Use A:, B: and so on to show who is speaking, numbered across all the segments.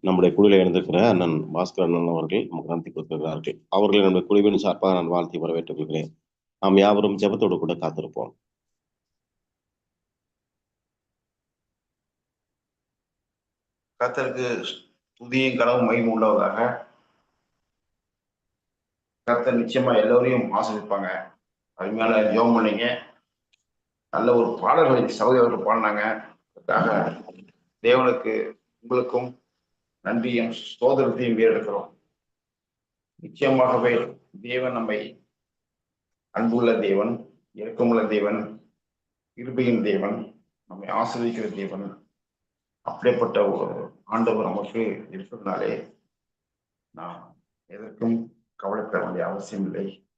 A: நம்முடைய குழுவில் இணைந்திருக்கிற அண்ணன் பாஸ்கர் அண்ணன் அவர்கள் நமக்கு நடத்தி கொடுத்திருக்கிறார்கள் அவர்களை நம்முடைய குழுவின் சார்பாக நான் வாழ்த்தி வரவேற்றுக் கொள்கிறேன். நாம் யாவரும் ஜெபத்தோடு கூட காத்திருப்போம்.
B: கர்த்தருக்கு துதியும் கனவும் மகிமை உள்ளவராக கத்தர் நிச்சயமா எல்லோரையும் ஆசிரிப்பாங்க அருமையான ஜோம் பண்ணீங்க. நல்ல ஒரு பாடல்களை சகோதரர்கள் பாடினாங்க. அதுக்காக தேவனுக்கு உங்களுக்கும் நன்றியும் சோதரத்தையும் வீரெடுக்கிறோம் நிச்சயமாகவே தேவன் நம்மை அன்புள்ள தேவன் இறக்கமுள்ள தேவன் இருபையின் தேவன் நம்மை ஆசிரியக்கிற தேவன் அப்படிப்பட்ட ஒரு ஆண்டவர் நமக்கு இருக்கிறதுனாலே நாம் எதற்கும் கவலைப்பட வேண்டிய அவசியம் இல்லை.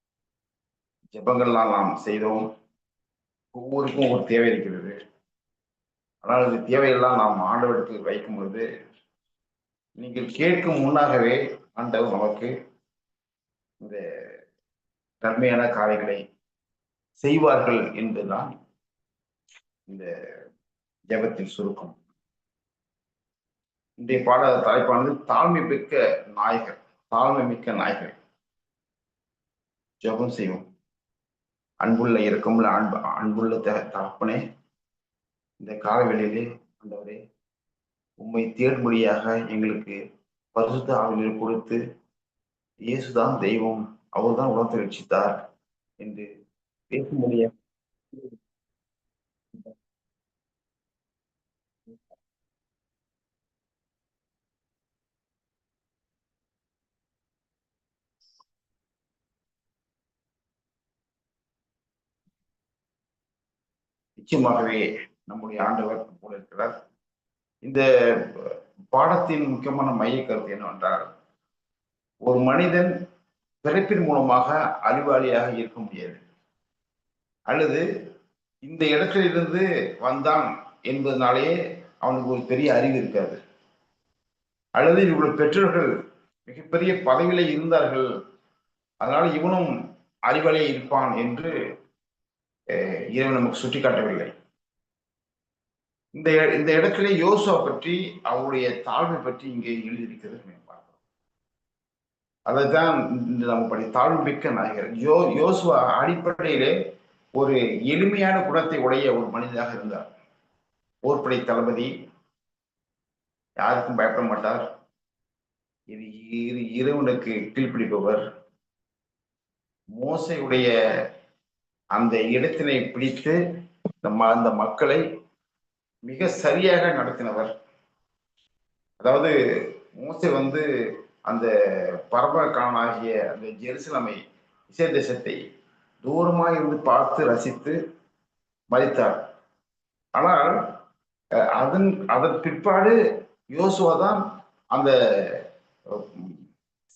B: ஜெபங்கள்லாம் நாம் செய்தோம். ஒவ்வொருக்கும் ஒரு தேவை இருக்கிறது. ஆனால் அது தேவையெல்லாம் நாம் ஆண்டவருக்கு வைக்கும் பொழுது நீங்கள் கேட்கும் முன்னாகவே ஆண்டவர் நமக்கு இந்த நன்மையான காரியங்களை செய்வார்கள் என்பதுதான் இந்த ஜபத்தின் சுருக்கம். இன்றைய பாட தலைப்பானது தாழ்மை மிக்க நாயகர் தாழ்மை மிக்க நாயகர். ஜெபம் செய்வோம். அன்புள்ள இறக்கமுள்ள அன்பு அன்புள்ள தகப்பனே இந்த காலவெளியிலே ஆண்டவரே உம்மை தேடும்படியாக எங்களுக்கு பரிசுத்த ஆவினர் கொடுத்து இயேசுதான் தெய்வம் அவர்தான் உலகத்தை ரட்சித்தார் என்று பேச நிச்சயமாகவே நம்முடைய ஆண்டவர் போல இருக்கிறார். இந்த பாடத்தின் முக்கியமான மைய கருத்து என்னவென்றால் ஒரு மனிதன் பிறப்பின் மூலமாக அறிவாளியாக இருக்க முடியாது. அல்லது இந்த இடத்திலிருந்து வந்தான் என்பதனாலேயே அவனுக்கு ஒரு பெரிய அறிவு இருக்காது. அல்லது இவருடைய பெற்றோர்கள் மிகப்பெரிய பதவியில இருந்தார்கள் அதனால இவனும் அறிவாளியே இருப்பான் என்று இறைவன் நமக்கு சுட்டிக்காட்டவில்லை. இந்த இந்த இடத்துல யோசுவா பற்றி அவருடைய தாழ்மை பற்றி இங்கே எழுதியிருக்கிறது பார்க்கிறோம். அதைத்தான் இந்த நம்ம படி மிக்க நாயகர். யோ யோசுவா அடிப்படையிலே ஒரு எளிமையான குணத்தை உடைய ஒரு மனிதனாக இருந்தார். போர்படை தளபதி. யாருக்கும் பயப்பட மாட்டார். இது இறைவனுக்கு கீழ்ப்பிடிப்பவர் மோசையுடைய அந்த இடத்தினை பிடித்து நம்ம அந்த மக்களை மிக சரியாக நடத்தினவர். அதாவது மோசை வந்து அந்த பரமக்கானாகிய அந்த ஜெருசலமை இசை தேசத்தை தூரமாக இருந்து பார்த்து ரசித்து மதித்தார். ஆனால் அதன் அதன் பிற்பாடு யோசுவா தான் அந்த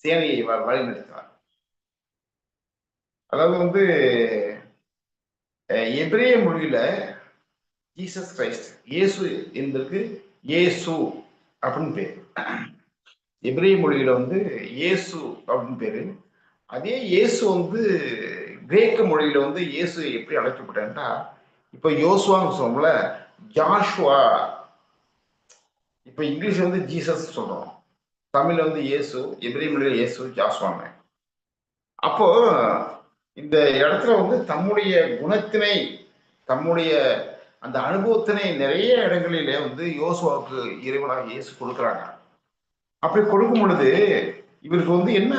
B: சேனையை வழிநடத்தினார். அதாவது வந்து எபிரேய மொழியில ஜீசஸ் கிரைஸ்ட் இயேசு என்பதற்கு ஏசு அப்படின்னு பேர். எபிரேய மொழியில வந்து இயேசு அப்படின்னு பேரு. அதே இயேசு வந்து கிரேக்க மொழியில வந்து இயேசு எப்படி அழைக்கப்பட்டா இப்ப யோசுவான்னு சொல்றோம்ல ஜாஷுவா. இப்ப இங்கிலீஷ் வந்து ஜீசஸ் சொல்றோம். தமிழ்ல வந்து இயேசு எபிரேய மொழியில இயேசு ஜாஷ்வாங்க அப்போ இந்த இடத்துல வந்து தம்முடைய குணத்தினை தம்முடைய அந்த அனுபவத்தினை நிறைய இடங்களிலே வந்து யோசுவாவுக்கு இறைவனாக இயேசு கொடுக்குறாங்க. அப்படி கொடுக்கும் பொழுது இவருக்கு வந்து என்ன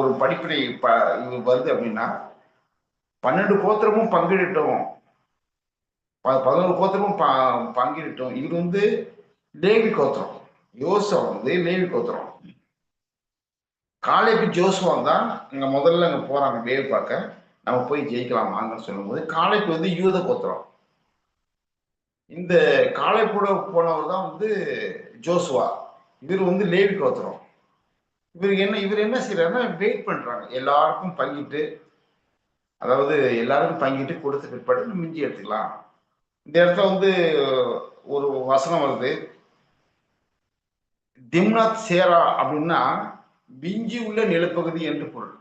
B: ஒரு படிப்பினை ப இவர் வருது அப்படின்னா பன்னெண்டு கோத்திரமும் பங்கிடட்டும். பதினோரு கோத்திரமும் ப பங்கிடட்டும். இவர் வந்து லேவி கோத்திரம். யோசுவா வந்து லேவி கோத்திரம். காலேபி ஜோசுவா தான் இங்கே முதல்ல அங்கே போகிறாங்க வேவு பார்க்க. நம்ம போய் ஜெயிக்கலாம் வாங்கன்னு சொல்லும்போது காலைக்கு வந்து யூத கோத்திரம். இந்த காலை கூட போனவர் தான் வந்து ஜோசுவா. இவர் வந்து லேவி கோத்திரம். இவருக்கு என்ன இவர் என்ன செய்யறாருன்னா வெயிட் பண்றாங்க. எல்லாருக்கும் பங்கிட்டு அதாவது எல்லாருக்கும் பங்கிட்டு கொடுத்த பிற்பாடு மிஞ்சி எடுத்துக்கலாம். இந்த இடத்துல வந்து ஒரு வசனம் வருது. திம்னாத் சேரா அப்படின்னா விஞ்சி உள்ள நிலப்பகுதி என்று பொருள்.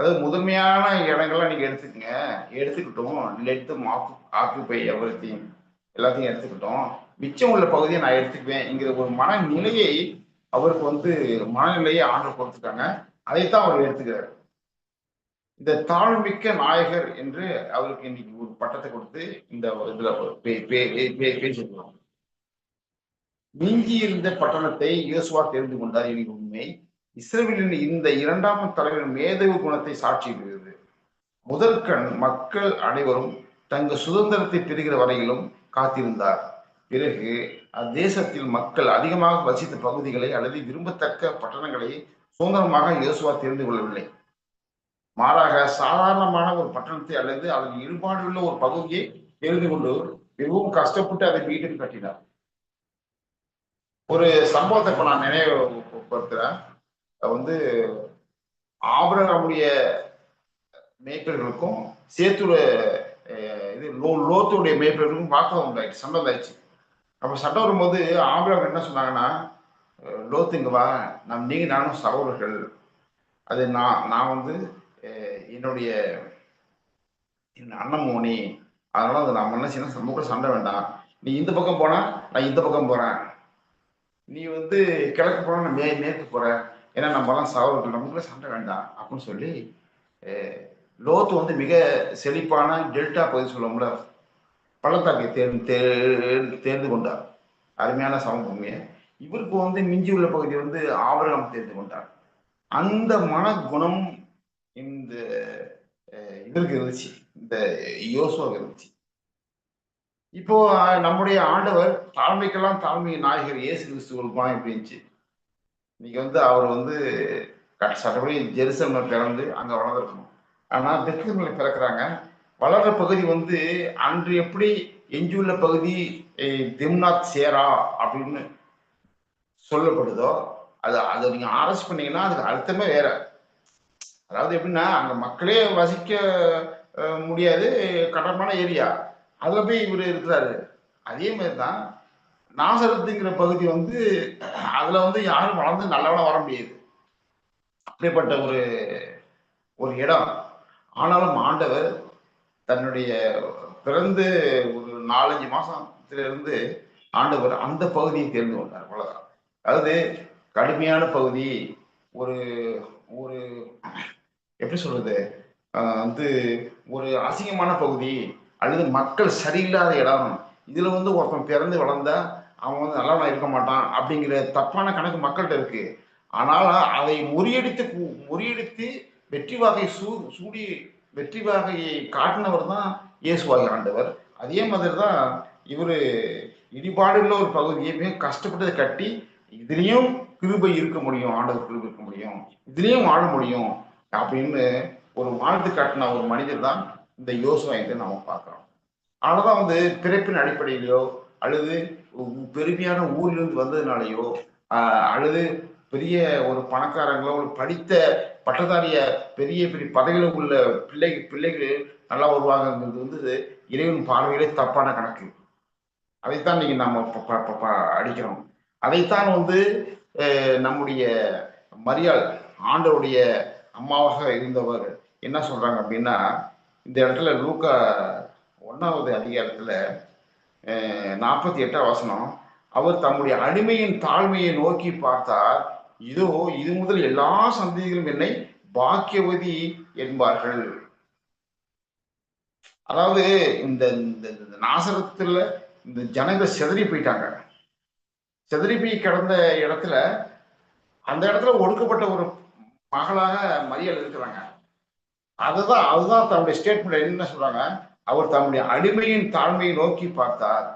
B: அதாவது முதன்மையான இடங்கள்லாம் நீங்க எடுத்துக்கங்க. எடுத்துக்கிட்டோம் லெட் தம் ஆக்குப்பை எவ்ரிதிங் எல்லாத்தையும் எடுத்துக்கிட்டோம். மிச்சம் உள்ள பகுதியை நான் எடுத்துக்குவேன்ங்கிற ஒரு மனநிலையை அவருக்கு வந்து மனநிலையை ஆண்டு கொடுத்துட்டாங்க அதைத்தான் அவர் எடுத்துக்கிறார். இந்த தாழ்மிக்க நாயகர் என்று அவருக்கு இன்னைக்கு ஒரு பட்டத்தை கொடுத்து இந்த இதுல பே- பே- பே- பேசியிருக்கிறோம் மிஞ்சி இருந்த பட்டணத்தை இயேசுவா தெரிந்து கொண்டார். எனக்கு உண்மை. இஸ்ரேலின் இந்த இரண்டாம் தலைவரின் மேதகு குணத்தை சாட்சியிடுகிறது. முதல் கண் மக்கள் அனைவரும் தங்கள் சுதந்திரத்தை பெறுகிற வரையிலும் காத்திருந்தார். பிறகு அத்தேசத்தில் மக்கள் அதிகமாக வசித்த பகுதிகளை அல்லது விரும்பத்தக்க பட்டணங்களை சுதந்திரமாக இயேசுவா தெரிந்து கொள்ளவில்லை. மாறாக சாதாரணமான ஒரு பட்டணத்தை அல்லது அதன் ஈடுபாடுள்ள ஒரு பகுதியை தெரிந்து கொண்டு மிகவும் கஷ்டப்பட்டு அதை மீண்டும் கட்டினார். ஒரு சம்பவத்தை இப்ப நான் நினைவுபடுத்துறேன் வந்து ஆபரகமுடைய மேய்ப்பர்களுக்கும் சேத்துட இது லோ லோத்துடைய மேய்ப்பர்களுக்கும் பார்க்க உண்டாயிடுச்சு சண்டை உண்டாயிடுச்சு அப்போ சண்டை வரும்போது ஆபரகம் என்ன சொன்னாங்கன்னா லோத்துங்க வா நம் நீங்க நானும் சகோதரர்கள். அது நான் நான் வந்து என்னுடைய என் அண்ணன் மோனி அதனால அது நம்ம என்ன செய்யணும் நம்ம கூட சண்டை வேண்டாம். நீ இந்த பக்கம் போனா நான் இந்த பக்கம் போறேன். நீ வந்து கிழக்கு போனா நான் மே மேற்கு போறேன். ஏன்னா நம்மலாம் சகோதரர்கள் நமக்குள்ள சண்டை வேண்டாம் அப்படின்னு சொல்லி லோத்து வந்து மிக செழிப்பான டெல்டா பகுதி சொல்லுவோம்ல பள்ளத்தாக்கை தேர்ந்து தேர் தேர்ந்து கொண்டார். அருமையான சமபூமியை இவருக்கு வந்து மிஞ்சி உள்ள பகுதி வந்து ஆபரகம் தேர்ந்து கொண்டார். அந்த மனகுணம் இந்த இதற்கு இவருக்கு இருந்துச்சு. இந்த யோசுவாவுக்கு இருந்துச்சு. இப்போ நம்முடைய ஆண்டவர் தாழ்மைக்கெல்லாம் தாழ்மை நாயகர் இயேசு கிறிஸ்து ஒரு எப்படி இருந்துச்சு. இன்னைக்கு வந்து அவர் வந்து க- சட்டப்படி ஜெருசலம்ல பிறந்து அங்கே வளர்ந்துருக்கணும். ஆனால் பெத்லகேம்ல பிறக்கிறாங்க. வளர்ற பகுதி வந்து அன்று எப்படி எஞ்சியுள்ள பகுதி அஹ், திம்னாத் சேரா அப்படின்னு சொல்லப்படுதோ அது அதை நீங்கள் ஆராய்ச்சி பண்ணீங்கன்னா அதுக்கு அர்த்தமே வேற. அதாவது எப்படின்னா அங்கே மக்களே வசிக்க முடியாது கடற்மான ஏரியா. அதில் போய் இவர் இருக்கிறாரு. அதே மாதிரி தான் நாசரத்துங்கிற பகுதி வந்து அதுல வந்து யாரும் வளர்ந்து நல்லவனா வர முடியாது. அப்படிப்பட்ட ஒரு ஒரு இடம். ஆனாலும் ஆண்டவர் தன்னுடைய பிறந்து ஒரு நாலஞ்சு மாசத்திலிருந்து ஆண்டவர் அந்த பகுதியை தெரிந்து கொண்டார் அவ்வளவுதான். அதாவது கடுமையான பகுதி ஒரு ஒரு எப்படி சொல்றது? வந்து ஒரு அசிங்கமான பகுதி அல்லது மக்கள் சரியில்லாத இடம். இதுல வந்து ஒருத்தன் பிறந்து வளர்ந்தா அவன் வந்து நல்லவனா இருக்க மாட்டான் அப்படிங்கிற தப்பான கணக்கு மக்கள்கிட்ட இருக்கு. ஆனால் அதை முறியடித்து முறியடித்து வெற்றி வாகை சூ சூடி வெற்றி வாகையை காட்டினவர் தான் இயேசுவாகி ஆண்டவர். அதே மாதிரி தான் இவர் இடிபாடுள்ள ஒரு பகுதியை மிக கட்டி இதுலேயும் கிருபை இருக்க முடியும் ஆண்டவர் கிருபை இருக்க முடியும் இதுலேயும் வாழ முடியும் அப்படின்னு ஒரு வாழ்ந்து காட்டின ஒரு மனிதர் தான் இந்த யோசுவா நம்ம பார்க்குறோம். ஆனால் அதனாலதான் வந்து பிறப்பின் அடிப்படையிலோ அல்லது பெருமையான ஊரிலிருந்து வந்ததுனாலயோ அல்லது பெரிய ஒரு பணக்காரங்களோ ஒரு படித்த பட்டதாரிய பெரிய பெரிய பதவியில் உள்ள பிள்ளை பிள்ளைகள் நல்லா வருவாங்கங்கிறது வந்து இறைவன் பார்வையிலே தப்பான கணக்கு. அதைத்தான் நீங்க நம்ம ப- ப- ப- ப- அடிக்கிறோம். அதைத்தான் வந்து நம்முடைய மரியாள் ஆண்டவருடைய அம்மாவாக இருந்தவர் என்ன சொல்றாங்க அப்படின்னா இந்த இடத்துல லூக்கா ஒன்னாவது அதிகாரத்துல நாற்பத்தி எட்டாம் வசனம் அவர் தம்முடைய அடிமையின் தாழ்மையை நோக்கி பார்த்தார். இதோ இது முதல் எல்லா சந்ததிகளும் என்னை பாக்கியவதி என்பார்கள். அதாவது இந்த இந்த நாசரத்துல இந்த ஜனங்கள் செதறி போயிட்டாங்க. செதறி போய் கிடந்த இடத்துல அந்த இடத்துல ஒடுக்கப்பட்ட ஒரு மகளாக மரியல் இருக்கிறாங்க. அதுதான் அதுதான் தன்னுடைய ஸ்டேட்மெண்ட் என்ன சொல்றாங்க? அவர் தம்முடைய அடிமையின் தாழ்மையை நோக்கி பார்த்தார்.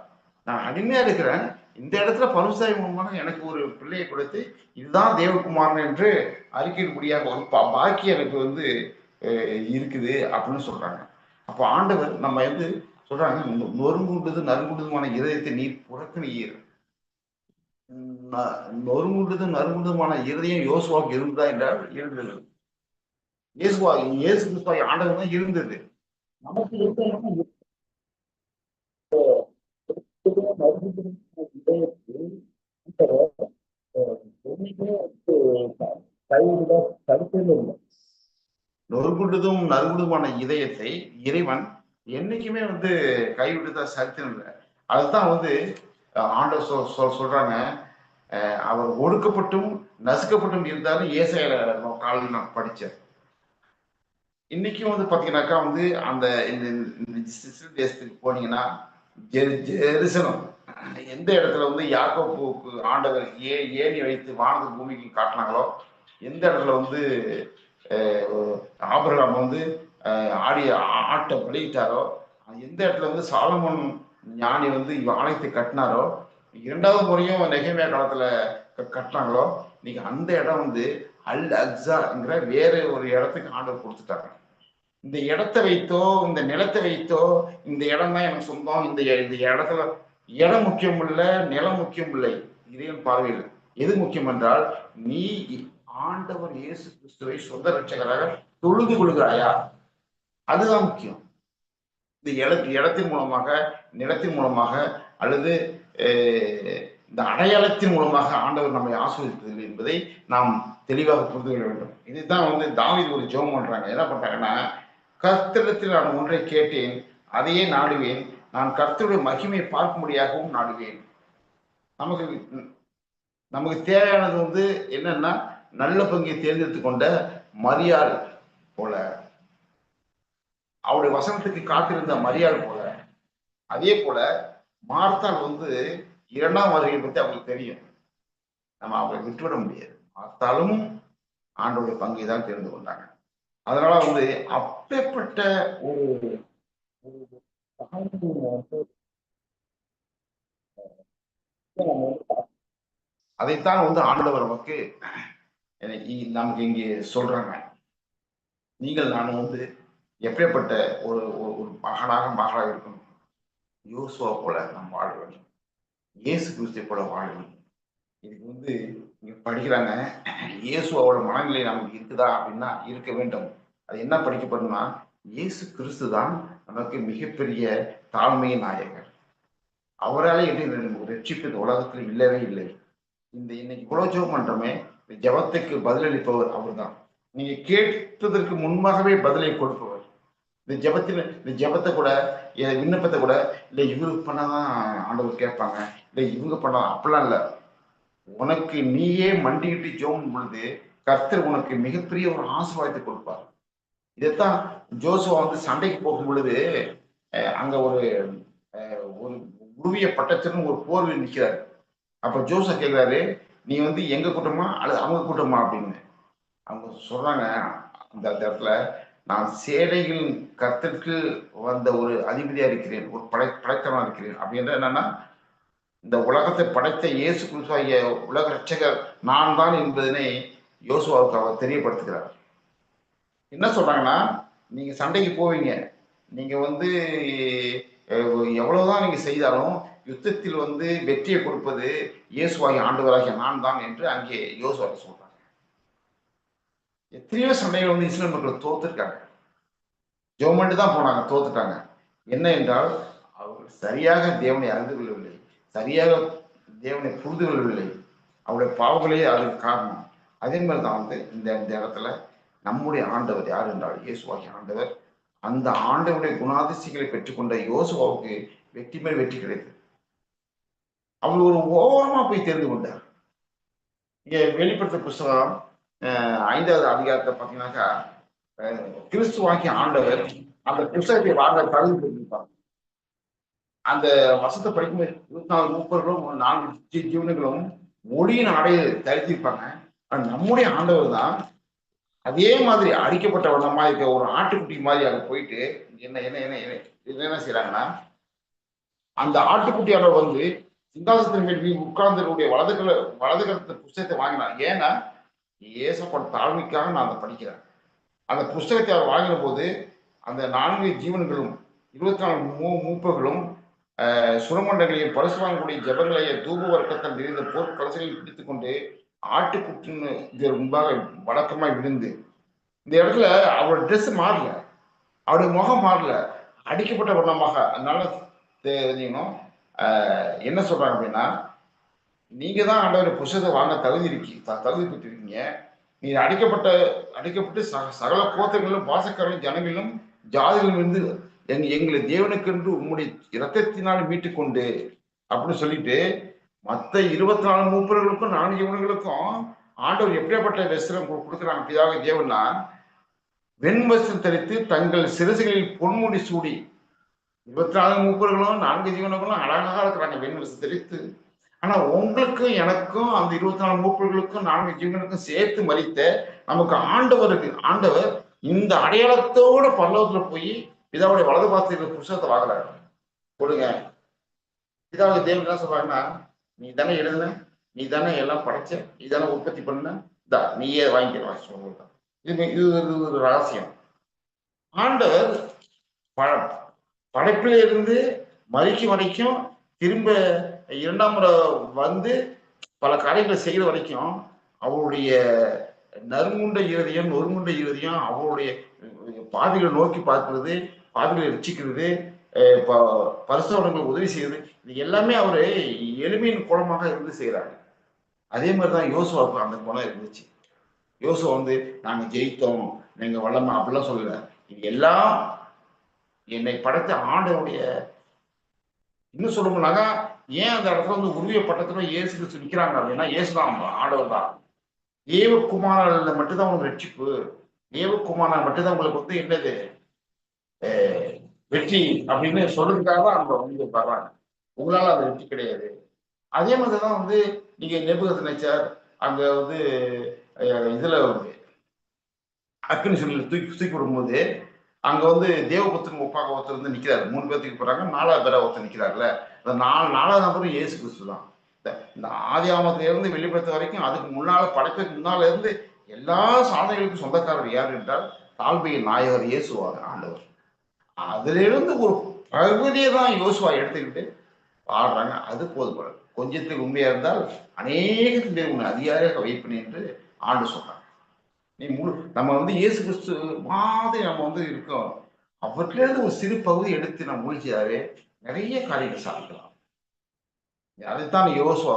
B: நான் அடிமையா இருக்கிறேன். இந்த இடத்துல பருவசாமி மூலமாக எனக்கு ஒரு பிள்ளையை கொடுத்து இதுதான் தேவகுமாரன் என்று அறிக்கையின்படியாக ஒரு பாக்கி எனக்கு வந்து இருக்குது அப்படின்னு சொல்றாங்க. அப்போ ஆண்டவர் நம்ம வந்து சொல்றாங்க நொறுங்குண்டது நறுங்குண்டதுமான இதயத்தை நீர் புறக்கணியீர் நொறுங்குண்டது நறுங்குண்டதுமான இருதயம் யோசுவாவுக்கு இருந்ததா என்றால் இருந்தது. இயேசுவா இயேசு கிறிஸ்துவாய் ஆண்டவர் தான் இருந்தது. நமக்கு இருக்கணும் நொறுங்குண்டதும் நறுங்குண்டதுமான இதயத்தை இறைவன் என்னைக்குமே வந்து கைவிட்டுதான் சரித்திரம் இல்லை. அதுதான் வந்து ஆண்ட ஆண்டவர் சொல் சொல்றாங்க. அஹ், அவர் ஒடுக்கப்பட்டும் நசுக்கப்பட்டும் இருந்தாலும் ஏசையில காலில் நான் படிச்சேன். இன்னைக்கும் வந்து பாத்தீங்கன்னாக்கா வந்து அந்த இந்த இந்த தேசத்துக்கு போனீங்கன்னா ஜெரு ஜெருசலம் எந்த இடத்துல வந்து யாக்கோப்புக்கு ஆண்டவர் ஏ ஏணி வைத்து வானது பூமிக்கு காட்டினாங்களோ எந்த இடத்துல வந்து ஆபரகம் வந்து ஆடி ஆட்டை பழகிட்டாரோ எந்த இடத்துல வந்து சாலமன் ஞானி வந்து ஆலயத்தை கட்டினாரோ இரண்டாவது முறையும் நெகைமையா காலத்துல கட்டினாங்களோ இன்னைக்கு அந்த இடம் வந்து அல் அக்ஸாங்கிற வேற ஒரு இடத்துக்கு ஆண்டவர் கொடுத்துட்டாங்க. இந்த இடத்தை வைத்தோ இந்த நிலத்தை வைத்தோ இந்த இடம் தான் எனக்கு சொந்தம். இந்த இந்த இடத்துல இடம் முக்கியம் இல்லை நிலம் முக்கியம் இல்லை. இறைவன் பார்வையில் எது முக்கியம் என்றால் நீ ஆண்டவர் இயேசு கிறிஸ்துவை சொந்த ரட்சகராக தொழுது கொள்கிறாயா? அதுதான் முக்கியம். இந்த இட இடத்தின் மூலமாக நிலத்தின் மூலமாக அல்லது இந்த அடையாளத்தின் மூலமாக ஆண்டவர் நம்மை ஆஸ்வதிப்பதில்லை என்பதை நாம் தெளிவாக புரிந்து கொள்ள வேண்டும். இதுதான் வந்து தாவீது ஒரு ஜெபம் பண்றாங்க. என்ன பண்றாங்கன்னா கர்த்தரிடத்தில் நான் ஒன்றை கேட்டேன் அதையே நாடுவேன். நான் கர்த்தருடைய மகிமையை பார்க்கும்படியாகவும் நாடுவேன். நமக்கு நமக்கு தேவையானது வந்து என்னன்னா நல்ல பங்கை தேர்ந்தெடுத்து கொண்ட மரியாள் போல. அவருடைய வசனத்துக்கு காத்திருந்த மரியாள் போல. அதே போல மார்த்தால் வந்து இரண்டாம் வருகையை பத்தி அவங்களுக்கு தெரியும். நம்ம அவங்களை விட்டுவிட முடியாது. பார்த்தாலும் ஆண்டோடைய பங்கை தான் தெரிந்து கொண்டாங்க. அதனால வந்து அப்பேற்பட்ட ஒரு அதைத்தான் வந்து ஆண்டவர் நமக்கு இ- நமக்கு இங்கே சொல்றாங்க. நீங்கள் நான் வந்து எப்படிப்பட்ட ஒரு ஒரு ஒரு மகனாக மகளாக இருக்கணும். யோசுவா போல நாம் வாழ வேண்டும். இயேசு கிறிஸ்து போல வாழணும் இதுக்கு வந்து இங்கே படிக்கிறாங்க இயேசுவோட மனநிலை நமக்கு இருக்குதா அப்படின்னா இருக்க வேண்டும். அது என்ன படிக்கப்படும்னா இயேசு கிறிஸ்து தான் நமக்கு மிகப்பெரிய தாழ்மையின் நாயகர். அவரால் எப்படி ரட்சிப்பு இந்த உலகத்தில் இல்லவே இல்லை. இந்த இன்னைக்கு இவ்வளவு ஜெபம் பண்றோமே இந்த ஜெபத்துக்கு பதிலளிப்பவர் அவர்தான். நீங்க கேட்டதற்கு முன்பாகவே பதிலை கொடுப்பவர். இந்த ஜெபத்தில் இந்த ஜெபத்தை கூட விண்ணப்பத்தை கூட இல்லை இவங்க பண்ணாதான் ஆண்டவர் கேட்பாங்க. இல்லை இவங்க பண்ணா அப்படிலாம் இல்லை. உனக்கு நீயே மண்டிக்கிட்டு ஜோம் பொழுது கர்த்தர் உனக்கு மிகப்பெரிய ஒரு ஆசீர்வாதத்தை கொடுப்பார். இதைத்தான் ஜோசுவா வந்து சண்டைக்கு போகும் பொழுது அங்க ஒரு ஒரு உருவிய பட்டத்துன்னு ஒரு போர்வில் நிற்கிறார் அப்ப ஜோசப் கேட்கிறாரு நீ வந்து எங்க கூட்டமா அல்லது அவங்க கூட்டமா? அப்படின்னு. அவங்க சொல்றாங்க அந்த அந்த இடத்துல நான் சேனையில் கருத்திற்கு வந்த ஒரு அதிபதியா இருக்கிறேன் ஒரு படை படைத்தவனா இருக்கிறேன். அப்படின்ற என்னன்னா இந்த உலகத்தை படைத்த இயேசு கிறிஸ்துவாகிய உலக ரட்சகர் நான் தான் என்பதனை யோசுவாவுக்கு அவர் தெரியப்படுத்துகிறார். என்ன சொல்றாங்கன்னா நீங்க சண்டைக்கு போவீங்க. நீங்க வந்து எவ்வளவுதான் நீங்க செய்தாலும் யுத்தத்தில் வந்து வெற்றியை கொடுப்பது இயேசுவாகி ஆண்டவராகிய நான் தான் என்று அங்கே யோசுவாவை சொல்றாங்க எத்தனையோ சண்டைகள் வந்து இஸ்லாம் மக்கள் தோத்துருக்காங்க. ஜோமெண்ட் தான் போனாங்க தோத்துட்டாங்க. என்ன என்றால் அவர்கள் சரியாக தேவனை அறிந்து கொள்ளவில்லை. சரியாக தேவனை புரிந்து கொள்ளவில்லை. அவருடைய பாவங்களே அதற்கு காரணம். அதே மாதிரி தான் வந்து இந்த இந்த இடத்துல நம்முடைய ஆண்டவர் யார் என்றால் இயேசுவாகி ஆண்டவர் அந்த ஆண்டவருடைய குணாதிசிகளை பெற்றுக்கொண்ட யோசுவாவுக்கு வெற்றி மேல் வெற்றி கிடைத்தது. அவர் ஒரு ஓரமா போய் தெரிந்து கொண்டார். இங்கே வெளிப்படுத்த புஸ்தகம் ஐந்தாவது அதிகாரத்தை பார்த்தீங்கன்னாக்கா அஹ், ஆண்டவர் அந்த புஸ்தகத்தை வாங்க தகுதி பெற்றிருப்பார். அந்த வசத்தை படிக்கும்போது இருபத்தி நாலு மூப்பர்களும் நான்கு ஜீவனங்களும் ஜீவன்களும் ஒளியின் ஆடையை தரித்திருப்பாங்க. நம்முடைய ஆண்டவர் தான் அதே மாதிரி அடிக்கப்பட்ட வண்ணமா இருக்க ஒரு ஆட்டுக்குட்டி மாதிரி அங்க போயிட்டு என்ன என்ன என்ன என்ன என்ன செய்யறாங்கன்னா அந்த ஆட்டுக்குட்டியாளர் வந்து சிங்காசனத்தின் மேல் வீ- உட்கார்ந்தவருடைய வலது கல வலது கருத்து புஸ்தகத்தை வாங்கினார் ஏன்னா ஏசப்பட்ட தாழ்மைக்காக நான் அதை படிக்கிறேன். அந்த புஸ்தகத்தை அவர் வாங்கின போது அந்த நான்கு ஜீவன்களும் இருபத்தி நாலு மூ மூப்பர்களும் அஹ், சுரமண்டங்களையும் பரசுவாங்கக்கூடிய ஜபங்களையும் தூப வர்க்கத்தில் நிறைந்த போர் பிடித்துக்கொண்டு ஆட்டுக்குட்டின் முன்பாக வழக்கமாய் விழுந்து இந்த இடத்துல அவரோட ட்ரெஸ் மாறல. அவருடைய முகம் மாறல. அடிக்கப்பட்ட வண்ணமாக அதனால தெரிஞ்சுக்கணும் என்ன சொல்றாங்க அப்படின்னா நீங்க தான் ஆண்டவர் புஷத்தை வாங்க தகுதி இருக்கி த- தகுதி பெற்றிருக்கீங்க நீங்க அடிக்கப்பட்ட அடிக்கப்பட்டு சக சகல கோத்தர்களும் வாசக்காரர்களும் ஜனங்களிலும் ஜாதிகளும் இருந்து எங் எங்களை தேவனுக்கென்று உம்முடைய இரத்தத்தினால் மீட்டுக்கொண்டு அப்படின்னு சொல்லிட்டு மத்த இருபத்தி நாலு மூப்பர்களுக்கும் நான்கு இவனுங்களுக்கும் ஆண்டவர் எப்படியாப்பட்ட வஸ்திரம் கொடுக்குறாங்க பிதாக தேவன்னா வெண்வஸ்திரம் தரித்து தங்கள் சிறுசுகளில் பொன்முடி சூடி இருபத்தி நாலு மூப்பர்களும் நான்கு ஜீவனங்களும் அழகாக இருக்கிறாங்க. வெண்வஸ்திரம் தரித்து ஆனா உங்களுக்கும் எனக்கும் அந்த இருபத்தி நாலு மூப்பர்களுக்கும் நான்கு ஜீவனுக்கும் சேர்த்து மறித்த நமக்கு ஆண்டவருக்கு ஆண்டவர் இந்த அடையாளத்தோட பல்லவத்துல போய் பிதாவுடைய வலது பாத்திர புருஷத்தை வாங்குறாரு கொடுங்க. பிதாவுக்கு தேவன் என்ன சொல்றாங்கன்னா நீ தானே எழுதுன? நீ தானே எல்லாம் படைச்ச? நீ தானே உற்பத்தி பண்ண? இதா நீயே வாங்கிக்கிற சொல்லுங்க இது இது ஒரு- ஒரு ரகசியம். ஆண்டவர் படம் படைப்பில இருந்து மறிக்கும் வரைக்கும் திரும்ப இரண்டாம் முறை வந்து பல காரியங்களை செய்கிற வரைக்கும் அவருடைய நறுமுண்ட இறுதியம் நொறுமுண்ட இறுதியம் அவருடைய பாதைகளை நோக்கி பார்க்கிறது பாதைகளை ரசிக்கிறது அஹ் பரிசோதனைகளுக்கு உதவி செய்யறது இது எல்லாமே அவரு எளிமையின் குளமாக இருந்து செய்கிறாரு. அதே மாதிரி தான் யோசுவாவுக்கு அந்த குணம் இருந்துச்சு. யோசுவா வந்து நாங்க ஜெயித்தோம் நீங்க வல்லமை அப்படிலாம் சொல்லல இது எல்லாம் என்னை படைத்த ஆண்டவருடைய இன்னும் சொல்லணும்னாக்கா ஏன் அந்த இடத்துல வந்து உருவிய பட்டத்துல இயேசு கிறிஸ்து நிற்கிறாங்க அப்படின்னா இயேசுதான் ஆண்டவர் தான் தேவகுமாரில் மட்டும்தான் உங்களுக்கு ரட்சிப்பு. தேவகுமாரன் மட்டும்தான் உங்களுக்கு வந்து என்னது? வெற்றி அப்படின்னு சொல்றதுக்காக தான் அவங்க வந்து வர்றாங்க. உங்களால அது வெற்றி கிடையாது. அதே மாதிரி தான் வந்து நீங்க நெபுகத்து நினைச்சார் அங்க வந்து இதுல வந்து அக்னி தூக்கி தூக்கி விடும்போது அங்க வந்து தேவபுத்திரன் ஒப்பாக ஒருத்தர் வந்து நிக்கிறாரு. மூணு பேர்த்துக்கு போறாங்க. நாலாவது பேரா ஒருத்தர் நிக்கிறாருல அந்த நாலு நாலாவது நபரும் இயேசு கிறிஸ்து தான் இந்த- இந்த ஆதி ஆமத்துல இருந்து வெளிப்படுத்த வரைக்கும் அதுக்கு முன்னால படைப்புக்கு முன்னால இருந்து எல்லா சாதனைகளுக்கும் சொந்தக்காரர் யார் என்றால் தாழ்மையின் நாயகர் இயேசுவார் ஆண்டவர். அதிலிருந்து ஒரு பகுதியை தான் யோசுவா எடுத்துக்கிட்டு பாடுறாங்க. அது போதும் கொஞ்சத்துக்கு உண்மையா இருந்தால் அநேகத்தின் பேர் உன்னை அதிகாரியாக வைப்பேன் என்று ஆண்டு சொல்றாங்க. நீ முழு நம்ம வந்து இயேசு கிறிஸ்து மாதிரி நம்ம வந்து இருக்கோம். அவற்றிலிருந்து ஒரு சிறு பகுதி எடுத்து நம்ம மூழ்கியாவே நிறைய காரியங்கள் சாதிக்கலாம். அதைத்தான் யோசுவா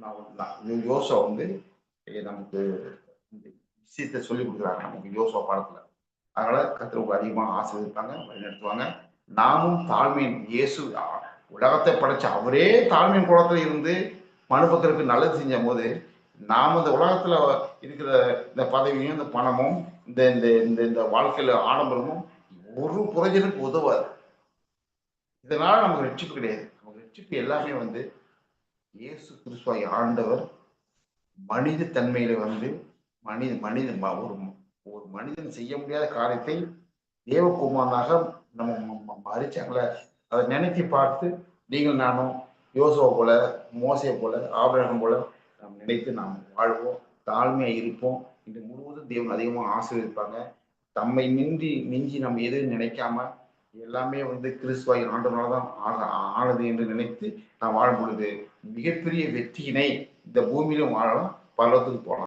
B: நான் யோசுவா வந்து நமக்கு இந்த விஷயத்தை சொல்லி கொடுக்குறாங்க. நமக்கு யோசுவா பாடத்துல. அதனால கத்திரவுக்கு அதிகமாக ஆசீர்வதிப்பாங்க வழிநடத்துவாங்க. நாமும் தாழ்மையின் இயேசு உலகத்தை படைச்ச அவரே தாழ்மையின் குளத்துல இருந்து மனுபக்தருக்கு நல்லது செஞ்ச போது நாம் இந்த உலகத்துல இருக்கிற இந்த பதவியும் இந்த பணமும் இந்த இந்த இந்த இந்த வாழ்க்கையில ஆடம்பரமும் ஒரு புரஜனுக்கு உதவாது. இதனால நமக்கு ரட்சிப்பு கிடையாது. நமக்கு ரட்சிப்பு எல்லாமே வந்து இயேசு கிறிஸ்துவாய் ஆண்டவர் மனித தன்மையில வந்து மனித மனித ஒரு ஒரு மனிதன் செய்ய முடியாத காரியத்தை தேவகுமாரனாக நம்ம மறிச்சாங்கள. அதை நினைத்து பார்த்து நீங்கள் நானும் யோசுவை போல மோசையை போல ஆபரகம் போல நாம் நினைத்து நாம் வாழ்வோம் தாழ்மையா இருப்போம். இது முழுவதும் தேவன் அதிகமாக ஆசீர்வதிப்பாங்க. தம்மை மின்றி மிஞ்சி நம்ம எதுவும் நினைக்காம எல்லாமே வந்து கிறிஸ்துவாய் ஆண்டவனால தான் ஆக- ஆனது என்று நினைத்து நாம் வாழும் பொழுது மிகப்பெரிய வெற்றியினை இந்த பூமியிலும் வாழலாம் பரலோகத்துக்கு போகலாம்.